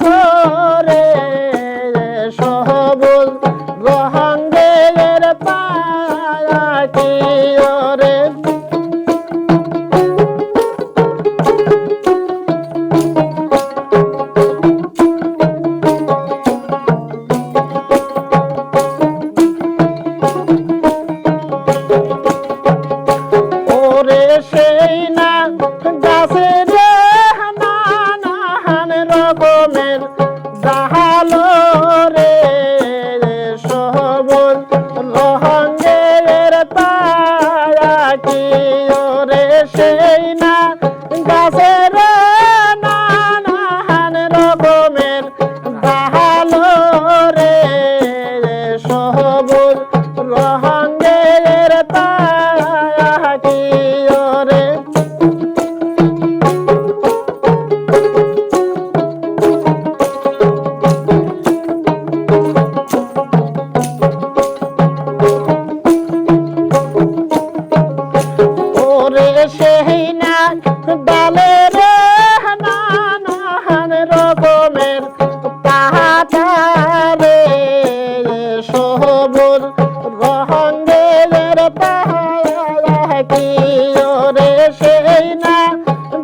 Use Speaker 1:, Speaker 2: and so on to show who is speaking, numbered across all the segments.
Speaker 1: গাছ রকমের জাহালো রে সবল রহঙ্গের পায়া কি ওরে সেই না? গাছের নানান রকমের জাহালো রে সবল রহঙ্গের না ডালে রে নানান রকমের পাহাড়ে। সবুজ রহঙ্গের পাহাড়, কি ওরে সেই না?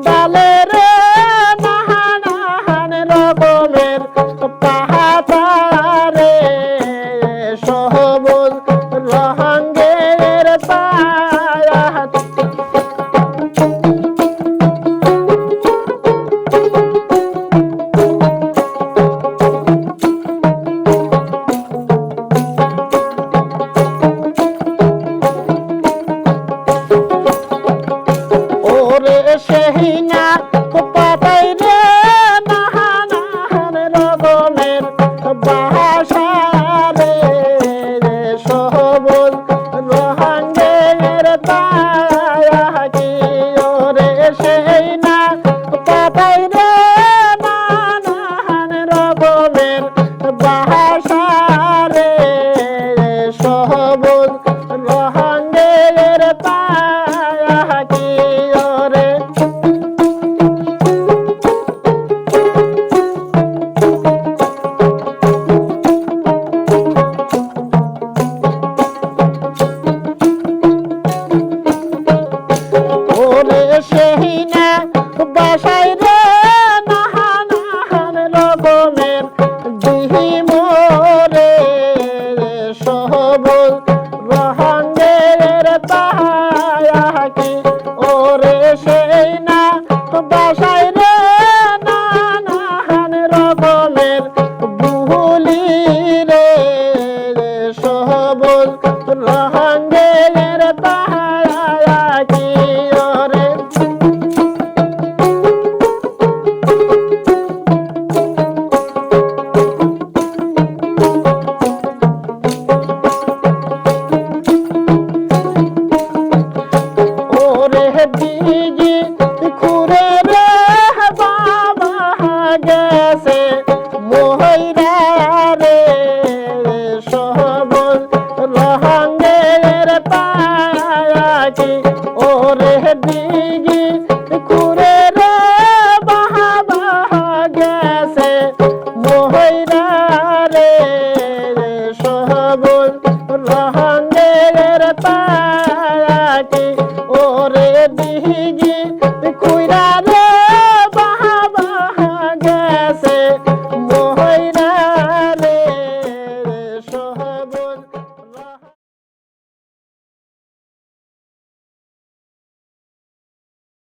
Speaker 1: ডালে রে নানান রকমের পাহাড়ে। নাহান রকমের বাসা রে সবল রহাঙ্গের সেই না পাতাই রে নানান রকমের বাসা রে সবল রহঙ্গের পায়া কি ওরে সেই না বাসায় রে নানান the quarter.